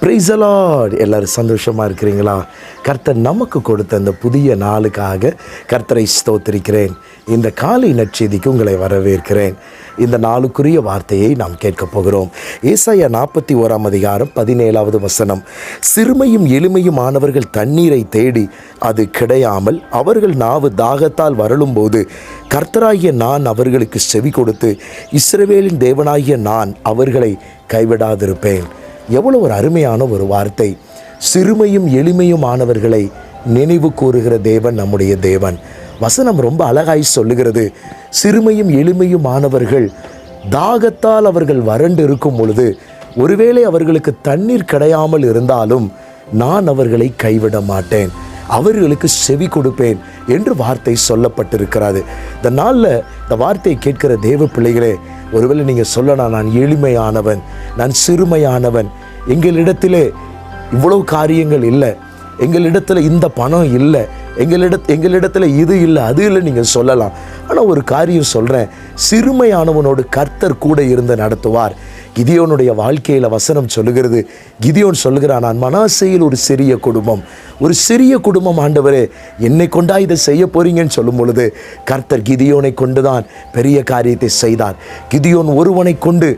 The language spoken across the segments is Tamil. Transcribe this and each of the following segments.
ப்ரைஸ்ஸலால் எல்லோரும் சந்தோஷமாக இருக்கிறீங்களா? கர்த்தர் நமக்கு கொடுத்த அந்த புதிய நாளுக்காக கர்த்தரை ஸ்தோத்திருக்கிறேன். இந்த காலை நற்செய்திக்கு உங்களை வரவேற்கிறேன். இந்த நாளுக்குரிய வார்த்தையை நாம் கேட்கப் போகிறோம். ஏசாயா நாற்பத்தி ஓராம் அதிகாரம் பதினேழாவது வசனம். சிறுமையும் எளிமையும் ஆனவர்கள் தண்ணீரை தேடி அது கிடையாமல் அவர்கள் நாவு தாகத்தால் வரலும்போது கர்த்தராகிய நான் அவர்களுக்கு செவி கொடுத்து இஸ்ரவேலின் தேவனாகிய நான் அவர்களை கைவிடாதிருப்பேன். எவ்வளோ ஒரு அருமையான ஒரு வார்த்தை. சிறுமையும் எளிமையும் ஆனவர்களை நினைவு கூறுகிற தேவன் நம்முடைய தேவன். வசனம் ரொம்ப அழகாய் சொல்லுகிறது. சிறுமையும் எளிமையும் ஆனவர்கள் தாகத்தால் அவர்கள் வறண்டு இருக்கும் பொழுது ஒருவேளை அவர்களுக்கு தண்ணீர் கிடையாமல் இருந்தாலும் நான் அவர்களை கைவிட மாட்டேன். அவர்களுக்கு செவி கொடுப்பேன் என்று வார்த்தை சொல்லப்பட்டிருக்கிறது. இந்த நாளில் இந்த வார்த்தையை கேட்கிற தேவ பிள்ளைகளே ஒருவேளை நீங்கள் சொல்லலாம் நான் எளிமையானவன் நான் சிறுமையானவன் எங்களிடத்திலே இவ்வளவு காரியங்கள் இல்லை. எங்களிடத்தில் இந்த பணம் இல்லை. எங்களிட எங்களிடத்தில் இது இல்லை அது இல்லை நீங்கள் சொல்லலாம். ஆனால் ஒரு காரியம் சொல்கிறேன் சிறுமையானவனோடு கர்த்தர் கூட இருந்து நடத்துவார். கிதியோனுடைய வாழ்க்கையில் வசனம் சொல்லுகிறது. கிதியோன் சொல்லுகிறான் நான் மனாசையில் ஒரு சிறிய குடும்பம். ஒரு சிறிய குடும்பம் ஆண்டவரே என்னை கொண்டா இதை செய்ய போறீங்கன்னு சொல்லும் பொழுது கர்த்தர் கிதியோனை கொண்டு தான் பெரிய காரியத்தை செய்தார். கிதியோன் ஒருவனை கொண்டு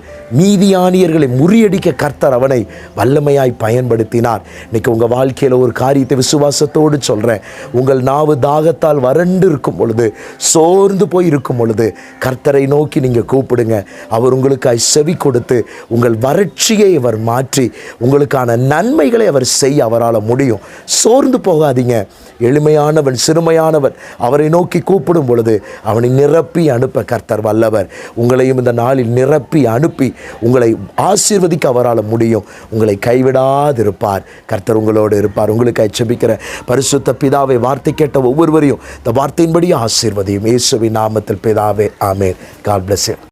மீதியானியர்களை முறியடிக்க கர்த்தர் அவனை வல்லமையாய் பயன்படுத்தினார். இன்னைக்கு உங்கள் வாழ்க்கையில் ஒரு காரியத்தை விசுவாசத்தோடு சொல்கிறேன் உங்கள் நாவு தாகத்தால் வறண்டு இருக்கும் பொழுது சோர்ந்து போய் இருக்கும் பொழுது கர்த்தரை நோக்கி நீங்கள் கூப்பிடுங்க. அவர் உங்களுக்கு செவி கொடுத்து உங்கள் வறட்சியை அவர் மாற்றி உங்களுக்கான நன்மைகளை அவர் செய்ய அவரால் முடியும். சோர்ந்து போகாதீங்க. எளிமையானவன் சிறுமையானவன் அவரை நோக்கி கூப்பிடும் பொழுது அவனை நிரப்பி அனுப்ப கர்த்தர் வல்லவர். உங்களையும் இந்த நாளில் நிரப்பி அனுப்பி உங்களை ஆசீர்வதிக்க அவரால் முடியும். உங்களை கைவிடாதிருப்பார். கர்த்தர் உங்களோடு இருப்பார். உங்களுக்கு அச்சபிக்கிற பரிசுத்த பிதாவை வார்த்தை கேட்ட ஒவ்வொருவரையும் இந்த வார்த்தையின்படி ஆசீர்வதியும். இயேசுவின் நாமத்தில் பிதாவே ஆமேன். God plus